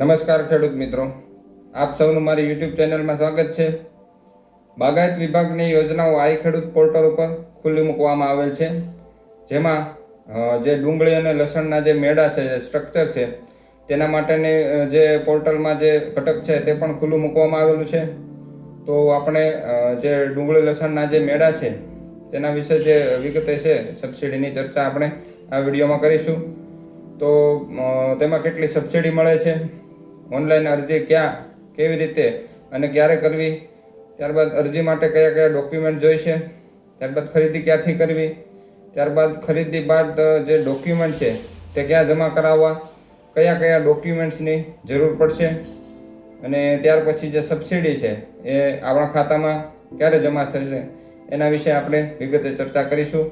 નમસ્કાર ખેડૂત મિત્રો. આપ સૌનું મારી યુટ્યુબ ચેનલમાં સ્વાગત છે. બાગાયત વિભાગની યોજનાઓ આઈ ખેડૂત પોર્ટલ ઉપર ખુલ્લી મૂકવામાં આવેલ છે. જેમાં જે ડુંગળી અને લસણના જે મેળા છે સ્ટ્રક્ચર છે, તેના માટેની જે પોર્ટલમાં જે ઘટક છે તે પણ ખુલ્લું મૂકવામાં આવેલું છે. તો આપણે જે ડુંગળી લસણના જે મેળા છે, તેના વિશે જે વિગતે છે સબસિડીની ચર્ચા આપણે આ વિડીયોમાં કરીશું. તો તેમાં કેટલી સબસિડી મળે છે? ઓનલાઈન અરજી ક્યાં, કેવી રીતે અને ક્યારે કરવી, ત્યારબાદ અરજી માટે કયા કયા ડોક્યુમેન્ટ જોઈશે, ત્યારબાદ ખરીદી ક્યાંથી કરવી, ત્યારબાદ ખરીદી બાદ જે ડોક્યુમેન્ટ છે તે ક્યાં જમા કરાવવા, કયા કયા ડોક્યુમેન્ટ્સની જરૂર પડશે અને ત્યાર પછી જે સબસિડી છે એ આપણા ખાતામાં ક્યારે જમા થશે, એના વિશે આપણે વિગતે ચર્ચા કરીશું.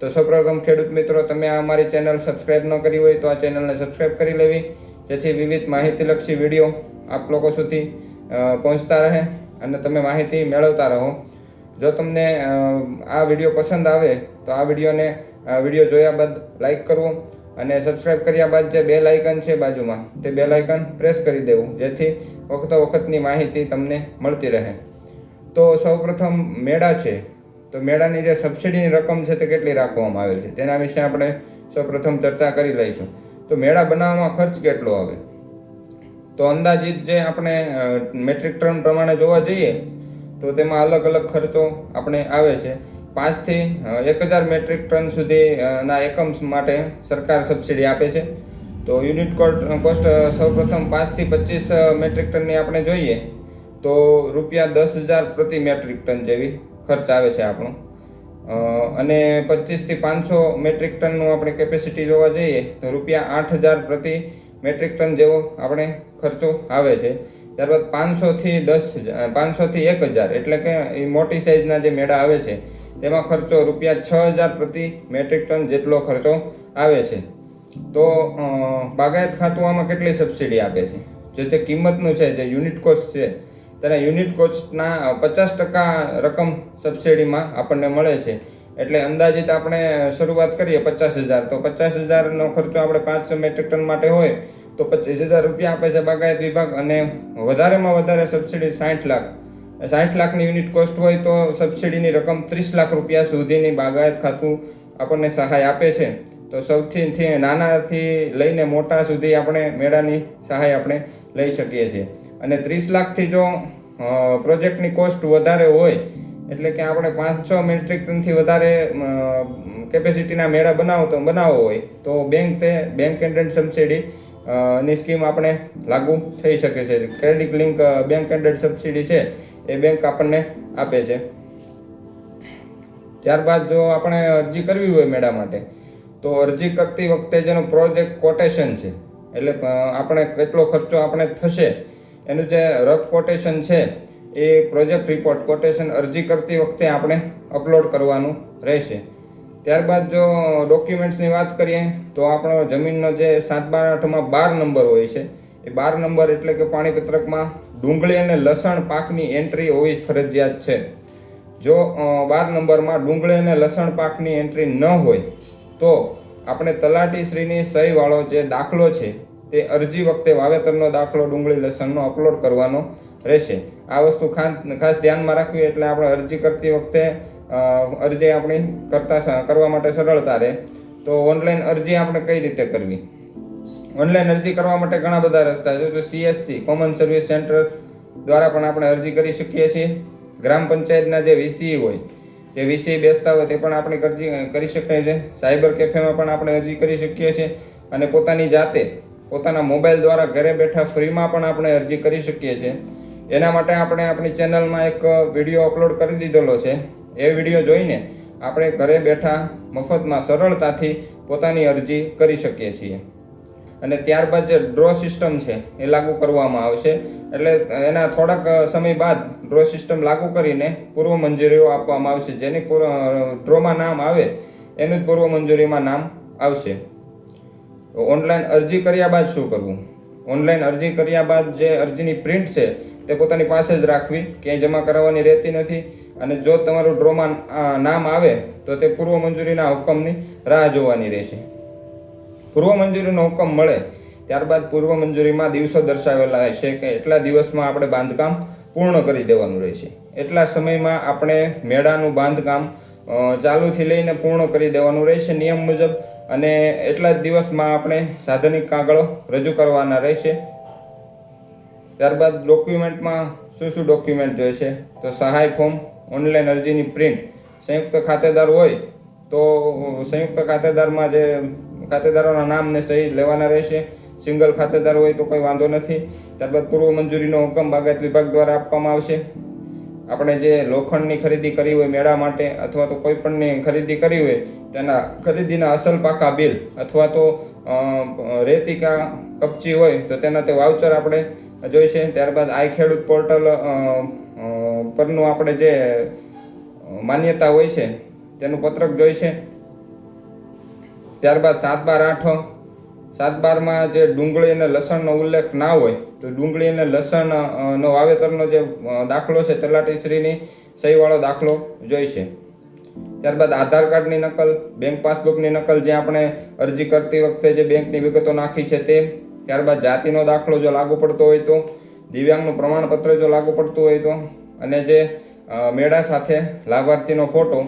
તો સૌપ્રથમ ખેડૂત મિત્રો, તમે આ અમારી ચેનલ સબસ્ક્રાઈબ ન કરી હોય તો આ ચેનલને સબસ્ક્રાઈબ કરી લેવી. જેથી વિવિધ માહિતીલક્ષી વીડિયો આપ લોકો સુધી પહોંચતા રહે અને તમે માહિતી મેળવતા રહો. જો તમને આ વીડિયો પસંદ આવે, તો આ વિડીયોને વીડિયો જોયા બાદ લાઈક કરવો અને સબસ્ક્રાઇબ કર્યા બાદ જે બે લાઇકન છે બાજુમાં, તે બે લાઇકન પ્રેસ કરી દેવું, જેથી વખતો વખતની માહિતી તમને મળતી રહે. તો સૌપ્રથમ મેળા છે. તો મેળાની જે સબસિડીની રકમ છે તે કેટલી રાખવામાં આવેલ છે? તેના વિશે આપણે સૌપ્રથમ ચર્ચા કરી લઈશું. તો મેળા બનાવવામાં ખર્ચ કેટલો આવે? તો અંદાજિત જે આપણે મેટ્રિક ટન પ્રમાણે જોવા જઈએ, તો તેમાં અલગ અલગ ખર્ચો આપણે આવે છે. પાંચથી એક હજાર મેટ્રિક ટન સુધીના એકમ માટે સરકાર સબસિડી આપે છે. તો યુનિટ કોસ્ટ સૌપ્રથમ પાંચથી પચીસ મેટ્રિક ટનની આપણે જોઈએ, તો રૂપિયા દસ હજાર પ્રતિ મેટ્રિક ટન જેવી ખર્ચ આવે છે આપણો. અને પચીસથી પાંચસો મેટ્રિક ટનનું આપણે કેપેસિટી જોવા જઈએ, તો રૂપિયા આઠ હજાર પ્રતિ મેટ્રિક ટન જેવો આપણે ખર્ચો આવે છે. ત્યારબાદ પાંચસોથી દસ પાંચસોથી એક હજાર, એટલે કે એ મોટી સાઇઝના જે મેળા આવે છે, તેમાં ખર્ચો રૂપિયા છ હજાર પ્રતિ મેટ્રિક ટન જેટલો ખર્ચો આવે છે. તો બાગાયત ખાતું આમાં કેટલી સબસિડી આપે છે? જે તે કિંમતનું છે, જે યુનિટ કોસ્ટ છે તેના યુનિટ કોસ્ટના પચાસ ટકા રકમ સબસિડીમાં આપણને મળે છે. એટલે અંદાજિત આપણે શરૂઆત કરીએ પચાસ હજાર. તો પચાસ હજારનો ખર્ચો આપણે પાંચસો મેટ્રિક ટન માટે હોય, તો પચીસ હજાર રૂપિયા આપે છે બાગાયત વિભાગ અને વધારેમાં વધારે સબસિડી સાઠ લાખ. સાઠ લાખની યુનિટ કોસ્ટ હોય તો સબસિડીની રકમ ત્રીસ લાખ રૂપિયા સુધીની બાગાયત ખાતું આપણને સહાય આપે છે. તો સૌથી નાનાથી લઈને મોટા સુધી આપણે મેળાની સહાય આપણે લઈ શકીએ છીએ. અને ત્રીસ લાખથી જો પ્રોજેક્ટની કોસ્ટ વધારે હોય, એટલે કે આપણે પાંચસો મેટ્રિક ટનથી વધારે કેપેસિટીના મેળા બનાવતો બનાવવો હોય, તો બેંક તે બેંક એન્ડેડ સબસિડી ની સ્કીમ આપણે લાગુ થઈ શકે છે. Credit link bank ended subsidy છે, એ બેંક આપણને આપે છે. ત્યારબાદ જો આપણે અરજી કરવી હોય મેળા માટે, તો અરજી કરતી વખતે જેનો પ્રોજેક્ટ કોટેશન છે, એટલે આપણે કેટલો ખર્ચો આપણે થશે એનું જે રફ કોટેશન છે, એ પ્રોજેક્ટ રિપોર્ટ કોટેશન અરજી કરતી વખતે આપણે અપલોડ કરવાનું રહેશે. ત્યારબાદ જો ડોક્યુમેન્ટ્સની વાત કરીએ, તો આપણો જમીનનો જે સાત બાર આઠમાં બાર નંબર હોય છે, એ બાર નંબર એટલે કે પાણીપત્રકમાં ડુંગળી અને લસણ પાકની એન્ટ્રી હોવી ફરજિયાત છે. જો બાર નંબરમાં ડુંગળી અને લસણ પાકની એન્ટ્રી ન હોય, તો આપણે તલાટી શ્રીની સહીવાળો જે દાખલો છે તે અરજી વખતે વાવેતરનો દાખલો, ડુંગળી લસણનો અપલોડ કરવાનો રહેશે. આ વસ્તુ ખાસ ખાસ ધ્યાનમાં રાખવી એટલે આપણે અરજી કરતી વખતે અરજી આપણી કરતા કરવા માટે સરળતા રહે. તો ઓનલાઈન અરજી આપણે કઈ રીતે કરવી? ઓનલાઈન અરજી કરવા માટે ઘણા બધા રસ્તા છે. સીએસસી કોમન સર્વિસ સેન્ટર દ્વારા પણ આપણે અરજી કરી શકીએ છીએ. ગ્રામ પંચાયતના જે વીસી હોય, જે વીસી બેસતા હોય તે પણ આપણે અરજી, કરી શકાય છે. સાયબર કેફેમાં પણ આપણે અરજી કરી શકીએ છીએ. અને પોતાની જાતે પોતાના મોબાઈલ દ્વારા ઘરે બેઠા ફ્રીમાં પણ આપણે અરજી કરી શકીએ છીએ. એના માટે આપણે આપણી ચેનલમાં એક વીડિયો અપલોડ કરી દીધેલો છે. એ વીડિયો જોઈને આપણે ઘરે બેઠા મફતમાં સરળતાથી પોતાની અરજી કરી શકીએ છીએ. અને ત્યારબાદ જે ડ્રો સિસ્ટમ છે એ લાગુ કરવામાં આવશે. એટલે એના થોડાક સમય બાદ ડ્રો સિસ્ટમ લાગુ કરીને પૂર્વ મંજૂરીઓ આપવામાં આવશે. જેની પૂર્વ ડ્રોમાં નામ આવે, એનું જ પૂર્વ મંજૂરીમાં નામ આવશે. ઓનલાઈન અરજી કર્યા બાદ શું કરવું? ઓનલાઈન અરજી કર્યા બાદ જે અરજીની પ્રિન્ટ છે, તે પોતાની પાસે જ રાખવી, ક્યાંય જમા કરાવવાની રહેતી નથી. અને જો તમારું ડ્રોમાં નામ આવે, તો તે પૂર્વ મંજૂરીના હુકમની રાહ જોવાની રહેશે. પૂર્વ મંજૂરીનો હુકમ મળે, ત્યારબાદ પૂર્વ મંજૂરીમાં દિવસો દર્શાવેલા છે કે એટલા દિવસમાં આપણે બાંધકામ પૂર્ણ કરી દેવાનું રહેશે. એટલા સમયમાં આપણે મેળાનું બાંધકામ ચાલુથી લઈને પૂર્ણ કરી દેવાનું રહેશે. નિયમ મુજબ અને એટલા જ દિવસમાં આપણે સાધનિક કાગળો રજૂ કરવાના રહેશે. ત્યારબાદ ડોક્યુમેન્ટમાં શું શું ડોક્યુમેન્ટ જોઈશે તો સહાય ફોર્મ, ઓનલાઈન અરજીની પ્રિન્ટ, સંયુક્ત ખાતેદાર હોય તો સંયુક્ત ખાતેદારમાં જે ખાતેદારોના નામ ને સહી લેવાના રહેશે. સિંગલ ખાતેદાર હોય તો કોઈ વાંધો નથી. ત્યારબાદ પૂર્વ મંજૂરીનો હુકમ બાગાયત વિભાગ દ્વારા આપવામાં આવશે. આપણે જે લોખંડની ખરીદી કરી હોય મેળા માટે અથવા તો કોઈ પણની ખરીદી કરી હોય, તેના ખરીદીના અસલ પાકા બિલ અથવા તો રેતી કા કપચી હોય, તો તેના તે વાઉચર આપણે જોઈશે. ત્યારબાદ આઈ ખેડૂત પોર્ટલ પરનું આપણે જે માન્યતા હોય છે, તેનું પત્રક જોઈશે. ત્યારબાદ સાત બાર આઠ સાત બારમાં જે ડુંગળી અને લસણનો ઉલ્લેખ ના હોય, તો ડુંગળી અને લસણ નો વાવેતરનો જે દાખલો છે તલાટીશ્રીની સહીવાળો દાખલો જોઈશે ત્યારબાદ આધાર કાર્ડની નકલ, બેંક પાસબુકની નકલ જે આપણે અરજી કરતી વખતે જે બેંકની વિગતો નાખી છે તે, ત્યારબાદ જાતિનો દાખલો જો લાગુ પડતો હોય તો, દિવ્યાંગનું પ્રમાણપત્ર જો લાગુ પડતું હોય તો, અને જે મેળા સાથે લાભાર્થીનો ફોટો,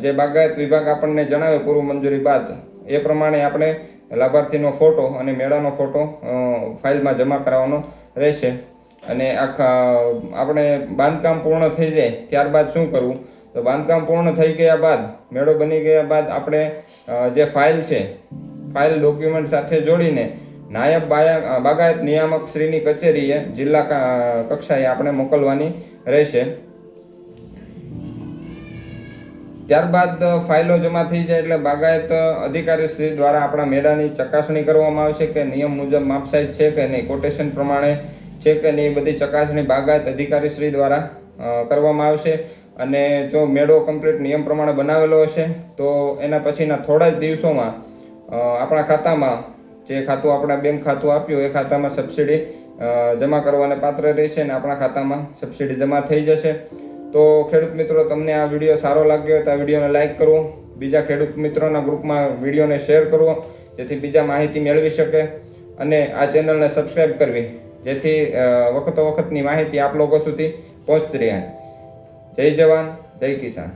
જે બાગાયત વિભાગ આપણને જણાવે પૂર્વ મંજૂરી બાદ, એ પ્રમાણે આપણે લાભાર્થીનો ફોટો અને મેળાનો ફોટો ફાઇલમાં જમા કરાવવાનો રહેશે. અને આખા, આપણે બાંધકામ પૂર્ણ થઈ જાય, ત્યારબાદ શું કરવું? તો બાંધકામ પૂર્ણ થઈ ગયા બાદ, મેળો બની ગયા બાદ આપણે જે ફાઇલ છે, ફાઇલ ડોક્યુમેન્ટ સાથે જોડીને નાયબ બાયા, બાગાયત નિયામક શ્રીની કચેરીએ જિલ્લા કક્ષાએ આપણે મોકલવાની રહેશે. ત્યારબાદ ફાઇલો જમા થઈ જાય એટલે બાગાયત અધિકારી શ્રી દ્વારા આપણા મેળાની ચકાસણી કરવામાં આવશે કે નિયમ મુજબ માપસાઈઝ છે કે નહીં કોટેશન પ્રમાણે છે કે નહીં બધી ચકાસણી બાગાયત અધિકારી શ્રી દ્વારા કરવામાં આવશે. અને જો મેળો કમ્પ્લીટ નિયમ પ્રમાણે બનાવેલો હશે, તો એના પછીના થોડા જ દિવસોમાં આપણા ખાતામાં જે ખાતું આપણા બેંક ખાતું આપ્યું, એ ખાતામાં સબસિડી જમા કરવાને પાત્ર રહેશે અને આપણા ખાતામાં સબસિડી જમા થઈ જશે. તો ખેડૂત મિત્રો, તમને આ વીડિયો સારો લાગ્યો હોય તો આ વિડીયોને લાઈક કરો બીજા ખેડૂત મિત્રોના ગ્રુપમાં વિડીયોને શેર કરવો, જેથી બીજા માહિતી મેળવી શકે. અને આ ચેનલને સબસ્ક્રાઈબ કરવી, જેથી વખતો વખતની માહિતી આપ લોકો સુધી પહોંચતી રહે. જય જવાન, જય કિસાન.